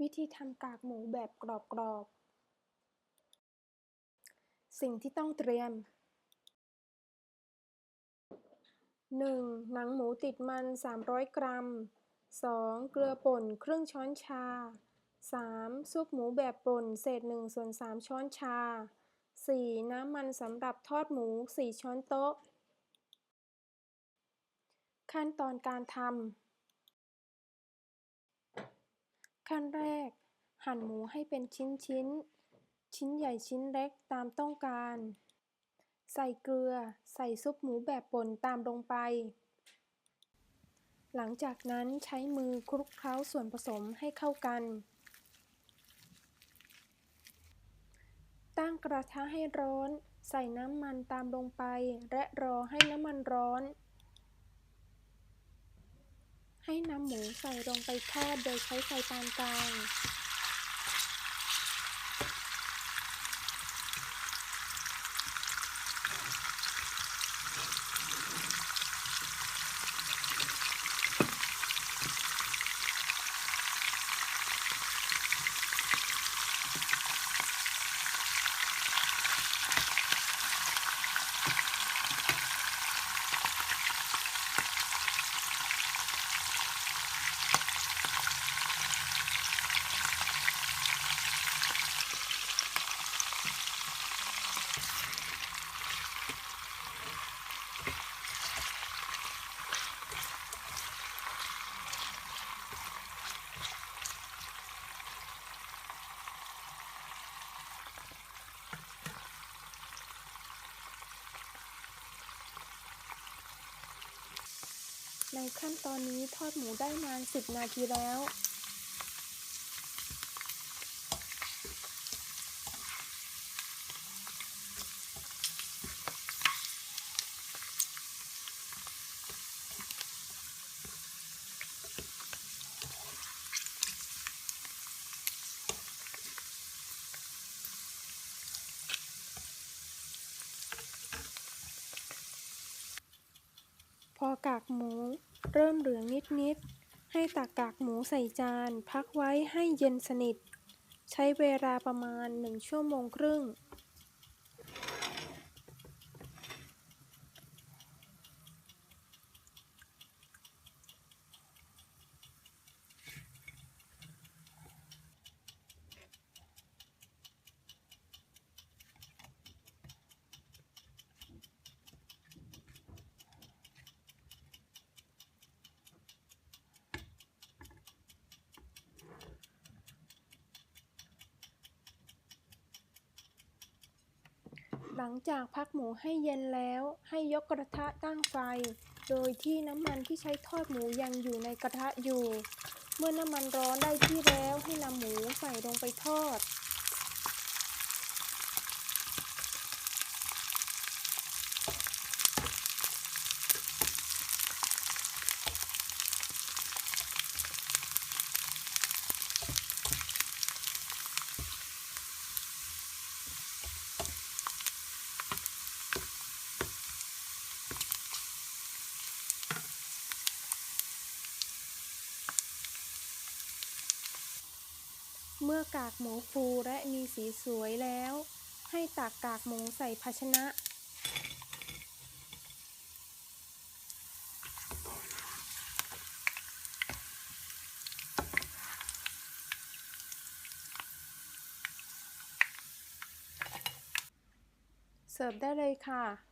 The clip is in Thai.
วิธีทำกากหมูแบบกรอบๆ สิ่งที่ต้องเตรียม 1. หนังหมูติดมัน 300 กรัม 2. เกลือป่นครึ่งช้อนชา 3. ซุปหมูแบบป่นเศษ1ส่วน3ช้อนชา 4. น้ำมันสำหรับทอดหมู 4 ช้อนโต๊ะ ขั้นตอนการทำ ขั้นแรก หั่นหมูให้เป็นชิ้นชิ้น ชิ้นใหญ่ชิ้นเล็กตามต้องการ ใส่เกลือ ใส่ซุปหมูแบบป่นตามลงไป หลังจากนั้นใช้มือคลุกเคล้าส่วนผสมให้เข้ากัน ตั้งกระทะให้ร้อน ใส่น้ำมันตามลงไป และรอให้น้ำมันร้อน ให้นำหมูใส่ลงไปทอดโดยใช้ไฟปานกลาง ในขั้นตอนนี้ทอดหมูได้นาน 10 นาทีแล้ว พอกากหมูเริ่มเหลืองนิดๆ ให้ตักกากหมูใส่จาน พักไว้ให้เย็นสนิท ใช้เวลาประมาณ 1 ชั่วโมงครึ่ง หลังจากพักหมูให้เย็นแล้ว ให้ยกกระทะตั้งไฟ โดยที่น้ำมันที่ใช้ทอดหมูยังอยู่ในกระทะอยู่ เมื่อน้ำมันร้อนได้ที่แล้วให้นำหมูใส่ลงไปทอด มื่อกากหมูฟูและมีสีสวยแล้ว ให้ตักกากหมูใส่ภาชนะ เสิร์ฟได้เลยค่ะ